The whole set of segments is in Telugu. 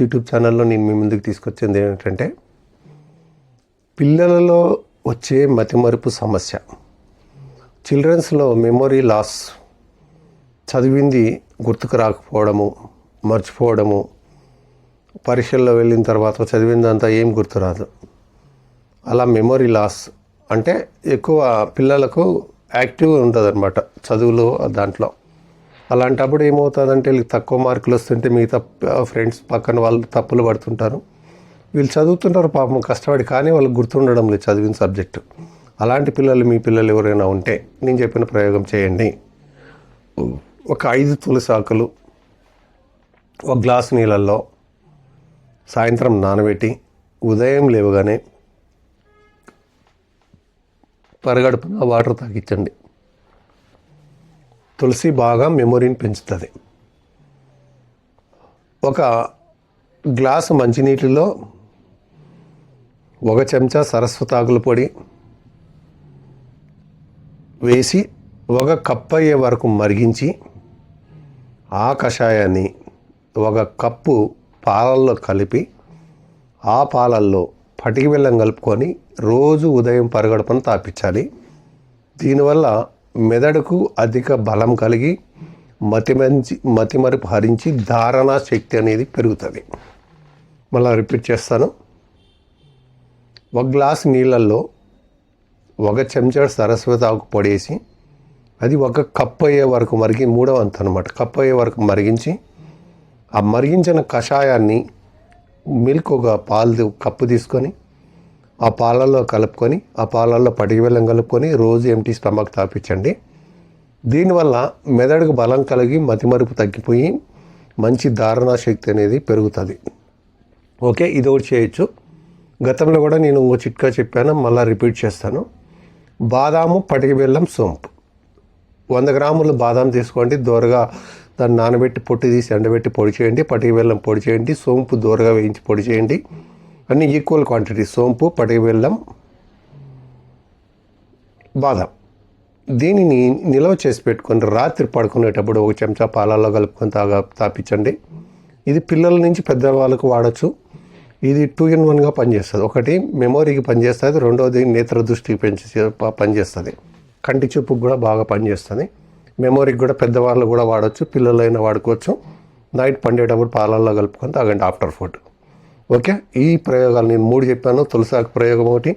యూట్యూబ్ ఛానల్లో నేను మీ ముందుకు తీసుకొచ్చింది ఏంటంటే పిల్లలలో వచ్చే మతిమరుపు సమస్య. చిల్డ్రన్స్లో మెమొరీ లాస్ చదివింది గుర్తుకు రాకపోవడము మర్చిపోవడము పరీక్షల్లో వెళ్ళిన తర్వాత చదివిందంతా ఏం గుర్తురాదు అలా మెమొరీ లాస్ అంటే ఎక్కువ పిల్లలకు యాక్టివ్ ఉంటుంది అనమాట చదువులో దాంట్లో. అలాంటప్పుడు ఏమవుతుందంటే వీళ్ళకి తక్కువ మార్కులు వస్తుంటే మిగతా ఫ్రెండ్స్ పక్కన వాళ్ళు తప్పులు పడుతుంటారు. వీళ్ళు చదువుతుంటారు పాపం కష్టపడి కానీ వాళ్ళకి గుర్తుండడం లేదు చదివిన సబ్జెక్టు. అలాంటి పిల్లలు మీ పిల్లలు ఎవరైనా ఉంటే నేను చెప్పిన ప్రయోగం చేయండి. ఒక ఐదు తులసి ఆకులు ఒక గ్లాసు నీళ్ళల్లో సాయంత్రం నానబెట్టి ఉదయం లేవగానే పరగడుపున వాటర్ తాగించండి తులసి బాగా మెమొరీని పెంచుతుంది. ఒక గ్లాసు మంచినీటిలో ఒక చెంచా సరస్వతాకుల పొడి వేసి ఒక కప్పు అయ్యే వరకు మరిగించి ఆ కషాయాన్ని ఒక కప్పు పాలల్లో కలిపి ఆ పాలల్లో పటికి బెల్లం కలుపుకొని రోజు ఉదయం పరగడపను తాపించాలి దీనివల్ల మెదడుకు అధిక బలం కలిగి మతిమంచి మతిమరుపు హరించి ధారణ శక్తి అనేది పెరుగుతుంది. మళ్ళీ రిపీట్ చేస్తాను. ఒక గ్లాస్ నీళ్ళల్లో ఒక చెంచాడు సరస్వతి ఆకు పొడేసి అది ఒక కప్పు అయ్యే వరకు మరిగి మూడవ అంత అనమాట కప్పు అయ్యే వరకు మరిగించి ఆ మరిగించిన కషాయాన్ని మిల్క్ ఒక పాలు కప్పు తీసుకొని ఆ పాలల్లో కలుపుకొని ఆ పాలల్లో పటికి బెల్లం కలుపుకొని రోజు ఎంటీ స్టమక్ తాపించండి దీనివల్ల మెదడుకు బలం కలిగి మతిమరుపు తగ్గిపోయి మంచి ధారణ శక్తి అనేది పెరుగుతుంది. ఓకే ఇది ఒకటి చేయొచ్చు. గతంలో కూడా నేను ఇంకో చిట్కా చెప్పాను మళ్ళీ రిపీట్ చేస్తాను. బాదాము పటికి బెల్లం సోంపు. వంద గ్రాములు బాదాం తీసుకోండి దోరగా దాన్ని నానబెట్టి పొట్టు తీసి ఎండబెట్టి పొడి చేయండి పటికి బెల్లం పొడి చేయండి సోంపు దోరగా వేయించి పొడి చేయండి. అన్ని ఈక్వల్ క్వాంటిటీ సోంపు పటిక బెల్లం బాదం. దీనిని నిల్వ చేసి పెట్టుకొని రాత్రి పడుకునేటప్పుడు ఒక చెంచా పాలల్లో కలుపుకొని తాగా తాపించండి ఇది పిల్లల నుంచి పెద్దవాళ్ళకు వాడచ్చు. ఇది టూ ఇన్ వన్గా పనిచేస్తుంది. ఒకటి మెమొరీకి పనిచేస్తుంది రెండవది నేత్ర దృష్టికి పెంచి పనిచేస్తుంది. కంటి చూపుకు కూడా బాగా పనిచేస్తుంది. మెమొరీకి కూడా పెద్దవాళ్ళు కూడా వాడచ్చు పిల్లలైనా వాడుకోవచ్చు. నైట్ పండేటప్పుడు పాలల్లో కలుపుకొని తాగండి ఆఫ్టర్ ఫుడ్. ఓకే? ఈ ప్రయోగాలు నేను మూడు చెప్పాను. తులసాకు ప్రయోగం ఒకటి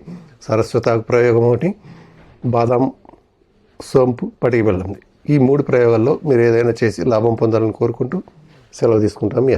సరస్వతాకు ప్రయోగం ఒకటి బాదం సోంపు పటికి వెళ్ళండి ఈ మూడు ప్రయోగాల్లో మీరు ఏదైనా చేసి లాభం పొందాలని కోరుకుంటూ సెలవు తీసుకుంటాం.